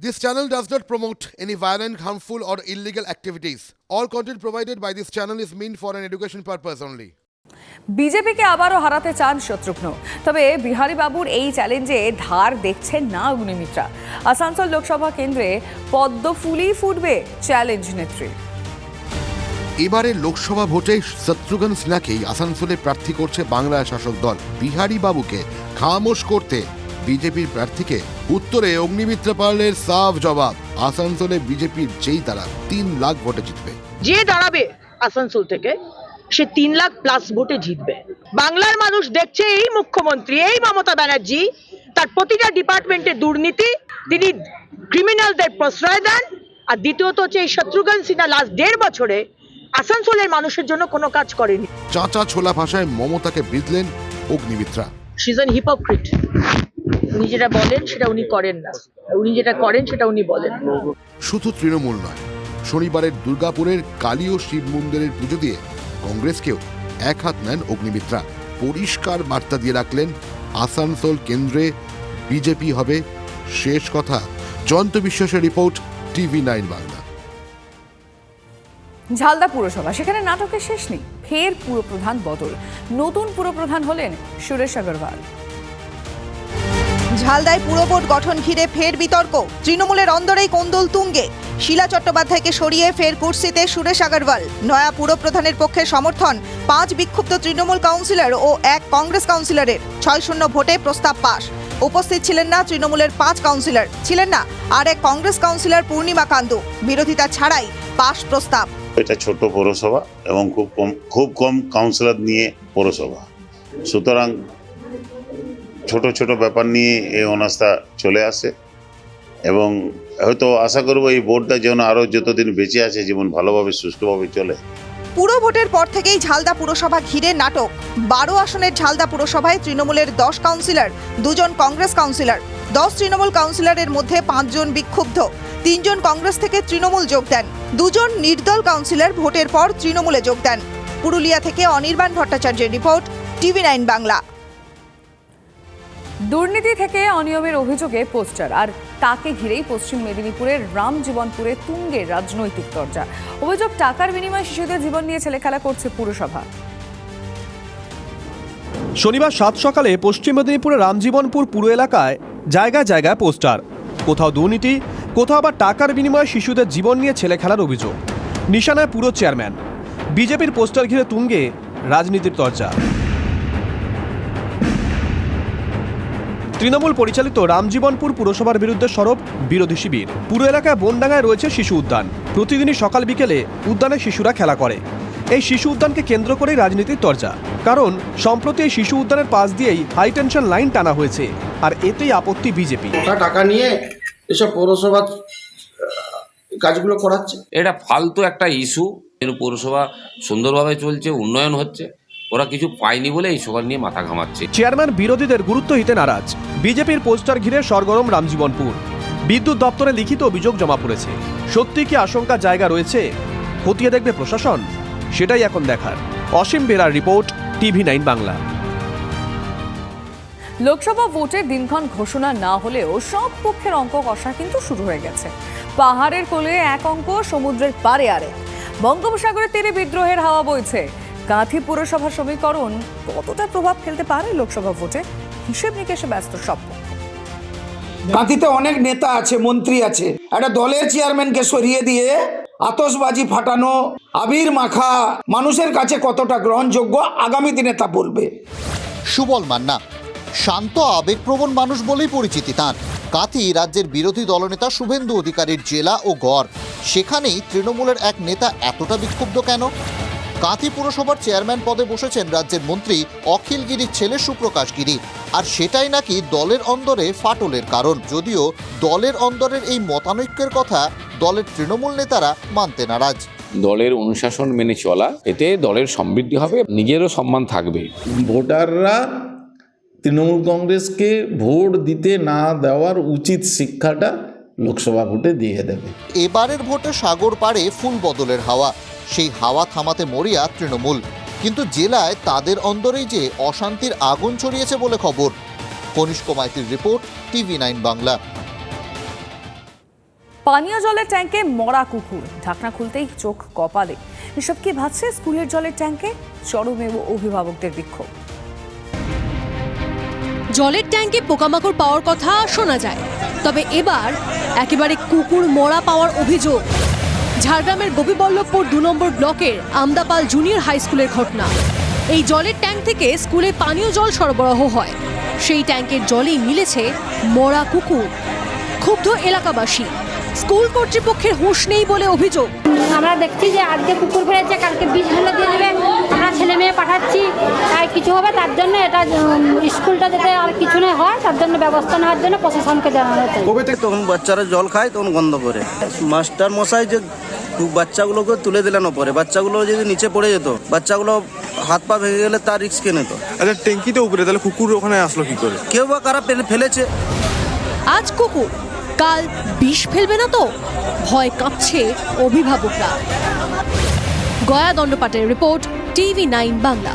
This channel does not promote any violent, harmful, or illegal activities. All content provided by this channel is meant for an education purpose only. বিজেপিকে আবারও হারাতে চান শত্রুঘ্ন তবে বিহারী বাবুর এই চ্যালেঞ্জে ধার দেখছেন না অগ্নিমিত্রা আসানসোল লোকসভা কেন্দ্রে পদ্ম ফুলই ফুটবে চ্যালেঞ্জ নেত্রী এবারে লোকসভা ভোটে শত্রুঘ্ন সিনহাকেই আসানসোলে প্রার্থী করছে বাংলার শাসক দল বিহারী বাবুকে খামোশ করতে বিজেপির প্রার্থীকে উত্তরে অগ্নিমিত্রা পালের সাফ জবাব। আসানসোলে বিজেপির যেই তারা তিন লাখ ভোটে জিতবে। যে দাঁড়াবে আসানসোল থেকে সে তিন লাখ প্লাস ভোটে জিতবে। বাংলার মানুষ দেখছে এই মুখ্যমন্ত্রী এই মমতা ব্যানার্জি তার প্রতিটা ডিপার্টমেন্টে দুর্নীতি তিনি ক্রিমিনালদের প্রশ্রয় দেন আর দ্বিতীয়ত হচ্ছে এই শত্রুঘ্ন সিনহা লাস্ট দেড় বছরে আসানসোলের মানুষের জন্য কোনো কাজ করেনি। চাঁচা ছোলা ভাষায় মমতাকে বিঁধলেন অগ্নিমিত্রা। সিজন হিপোক্রিট উনি যেটা বলেন সেটা উনি করেন না। উনি যেটা করেন সেটা উনি বলেন। শুধু তৃণমূল নয় শনিবারের দুর্গাপুরের কালী ও শিব মন্দিরের পুজো দিয়ে কংগ্রেসকেও এক হাত নেন অগ্নিমিত্রা। পরিষ্কার বার্তা দিয়ে রাখলেন আসানসোল কেন্দ্রে বিজেপি হবে শেষ কথা। জয়ন্ত বিশ্বাসের report TV nine Bangla. Jhalda পুরসভা সেখানে নাটকের শেষ নেই ফের পুরপ্রধান বদল। নতুন পুরপ্রধান হলেন সুরেশ আগরওয়াল। ঝালদায় পুরবোর্ড গঠন ঘিরে ফের বিতর্ক। তৃণমূলের অন্দরেই কোন্দল তুঙ্গে। শিলা চট্টোপাধ্যায়কে সরিয়ে ফের কুর্সিতে সুরেশ আগরওয়াল। নয়া পুরপ্রধানের পক্ষে সমর্থন পাঁচ বিক্ষুব্ধ তৃণমূল কাউন্সিলর ও এক কংগ্রেস কাউন্সিলরের। ছয় শূন্য ভোটে প্রস্তাব পাশ উপস্থিত ছিলেন না তৃণমূলের পাঁচ কাউন্সিলর। ছিলেন না আর এক কংগ্রেস কাউন্সিলর পূর্ণিমা কান্দু। বিরোধিতা ছাড়াই পাশ প্রস্তাব। এটা ছোট পৌরসভা এবং খুব কম খুব কম কাউন্সিলর নিয়ে পৌরসভা। সুতরাং ছোট ছোট ব্যাপার নিয়ে এই অনাস্থা চলে আসে। এবং হয়তো আশা করব এই বোর্ডটা যেন আরও যতদিন বেঁচে আছে জীবন ভালোভাবে, সুষ্ঠুভাবে চলে। পুরো ভোটের পর থেকেই ঝালদা পুরসভা ঘিরে নাটক। বারো আসনের ঝালদা পুরসভায় তৃণমূলের দশ কাউন্সিলর, দুজন কংগ্রেস কাউন্সিলর, দশ তৃণমূল কাউন্সিলরের মধ্যে পাঁচজন বিক্ষুব্ধ, তিনজন কংগ্রেস থেকে তৃণমূল যোগ দেন, দুজন নির্দল কাউন্সিলর ভোটের পর তৃণমূলে যোগ দেন। পুরুলিয়া থেকে অনির্বাণ ভট্টাচার্যের রিপোর্ট, টিভি নাইন বাংলা। দুর্নীতি থেকে অনিয়মের অভিযোগে পোস্টার, আর তাকে ঘিরেই পশ্চিম মেদিনীপুরের রামজীবনপুরে তুঙ্গে রাজনৈতিক দরজা। অভিযোগ, টাকার বিনিময়ে শিশুদের জীবন নিয়ে ছেলেখেলা করছে পুরসভা। শনিবার সাত সকালে পশ্চিম মেদিনীপুরের রামজীবনপুর পুরো এলাকায় জায়গায় জায়গায় পোস্টার। কোথাও দুর্নীতি, কোথাও আবার টাকার বিনিময়ে শিশুদের জীবন নিয়ে ছেলে খেলার অভিযোগ। নিশানায় পুরো চেয়ারম্যান। বিজেপির পোস্টার ঘিরে তুঙ্গে রাজনীতির চর্চা তৃণমূল পরিচালিত রামজীবনপুর পুরসভার বিরুদ্ধে সরব বিরোধী শিবির। পুরো এলাকায় বনডাঙ্গায় রয়েছে শিশু উদ্যান। প্রতিদিনই সকাল বিকেলে উদ্যানে শিশুরা খেলা করে। এই শিশু উদ্যানকে কেন্দ্র করেই রাজনীতির চর্চা কারণ সম্প্রতি এই শিশু উদ্যানের পাশ দিয়েই হাই টেনশন লাইন টানা হয়েছে। আর এতেই আপত্তি বিজেপি টাকা নিয়ে এসব পৌরসভা কাজগুলো করাচ্ছে। এটা ফালতু একটা ইস্যু পৌরসভা সুন্দরভাবে চলছে উন্নয়ন হচ্ছে। ওরা কিছু পায়নি বলে এই সকাল নিয়ে মাথা ঘামাচ্ছে। চেয়ারম্যান বিরোধীদের গুরুত্ব হিতে নারাজ। বিজেপির পোস্টার ঘিরে সরগরম রামজীবনপুর। বিদ্যুৎ দপ্তরে লিখিত অভিযোগ জমা পড়েছে। সত্যি কি আশঙ্কা জায়গা রয়েছে? খতিয়ে দেখবে প্রশাসন? সেটাই এখন দেখার। Asim বেরার report, TV nine Bangla. Lok Sabha ভোটের দিনক্ষণ ঘোষণা না হলেও সব পক্ষের অঙ্ক কষা কিন্তু শুরু হয়ে গেছে। পাহাড়ের কোলে এক অঙ্ক, সমুদ্রের পারে আরেক বঙ্গোপসাগরের তীরে বিদ্রোহের হাওয়া বইছে। কাঁথি পুরসভা সমীকরণ কতটা প্রভাব ফেলতে পারে লোকসভা ভোটে? হিসেব নিকেশে ব্যস্ত সব। কাঁথিতে অনেক নেতা আছে মন্ত্রী আছে। একটা দলের চেয়ারম্যানকে সরিয়ে দিয়ে আতসবাজি ফাটানো আবির মাখা মানুষের কাছে কতটা গ্রহণযোগ্য আগামী দিনে তা বলবে। সুবল মান্না শান্ত আবেগপ্রবণ মানুষ বলেই পরিচিতি তাঁর। কাতি রাজ্যের বিরোধী দলনেতা শুভেন্দু অধিকারীর জেলা ও গড়। সেখানেই তৃণমূলের এক নেতা এতটা বিক্ষুব্ধ কেন? কাঁথি পুরসভার চেয়ারম্যান পদে বসেছেন রাজ্যের মন্ত্রী অখিল গিরির ছেলে সুপ্রকাশ গিরি। আর সেটাই নাকি দলের অন্দরে ফাটলের কারণ। যদিও দলের অন্দরের এই মতানৈক্যের কথা দলের তৃণমূল নেতারা মানতে নারাজ। দলের অনুশাসন মেনে চলা এতে দলের সমৃদ্ধি হবে নিজেরও সম্মান থাকবে। ভোটাররা তৃণমূল কংগ্রেসকে ভোট দিতে না দেওয়ার উচিত শিক্ষাটা লোকসভা ভোটে দিয়ে দেবে। এবারের ভোটে সাগর পাড়ে ফুল বদলের হাওয়া। সেই হাওয়া থামাতে মরিয়া তৃণমূল। কিন্তু জেলায় তাদের অন্দরেই যে অশান্তির আগুন ছড়িয়েছে বলে খবর। কনিষ্ক মাইতির রিপোর্ট টিভি নাইন বাংলা। পানীয় জলের ট্যাঙ্কে মরা কুকুর। ঢাকনা খুলতেই চোখ কপালে। এসব কি ভাবছে স্কুলের জলের ট্যাঙ্কে চরমে অভিভাবকদের বিক্ষোভ। জলের ট্যাঙ্কে পোকামাকড় পাওয়ার কথা শোনা যায়। তবে এবার একেবারে কুকুর মরা পাওয়ার অভিযোগ। ঝাড়গ্রামের গোপীবল্লভপুর দু নম্বর ব্লকের আমদাপাল জুনিয়র হাই স্কুলের ঘটনা। এই জলের ট্যাঙ্ক থেকে স্কুলে পানীয় জল সরবরাহ হয়। সেই ট্যাঙ্কের জলেই মিলেছে মরা কুকুর। ক্ষুব্ধ এলাকাবাসী স্কুল কর্তৃপক্ষের হুঁশ নেই বলে অভিযোগ। আমরা দেখছি যে আজকে কুকুর ফেলেছে কালকে বীজ ফেলে দিয়ে দেবে আমরা ছেলে মেয়ে পাঠাচ্ছি আর কিছু হবে তার জন্য এটা স্কুলটা যাতে আর কিছু না হয় তার জন্য ব্যবস্থা নেওয়ার জন্য প্রশাসনকে জানানো চাই কবে থেকে তখন বাচ্চারা জল খায় তখন গন্ধ করে। মাস্টার মশাই যে বাচ্চাগুলোকে তুলে দিলেন ওপরে। বাচ্চাগুলো যদি নিচে পড়ে যেত বাচ্চাগুলো হাত পা ভেঙে গেলে তার রিস্ক কেনে তো আচ্ছা ট্যাঙ্কিতে উপরে তাহলে কুকুর ওখানে আসলো কি করে? কেউ বা কারা ফেলে- ফেলেছে? আজ কুকুর কাল বিষ ফেলবে না তো? ভয় কাঁপছে অভিভাবকরা। গয়া দণ্ডপাটের রিপোর্ট টিভি নাইন বাংলা।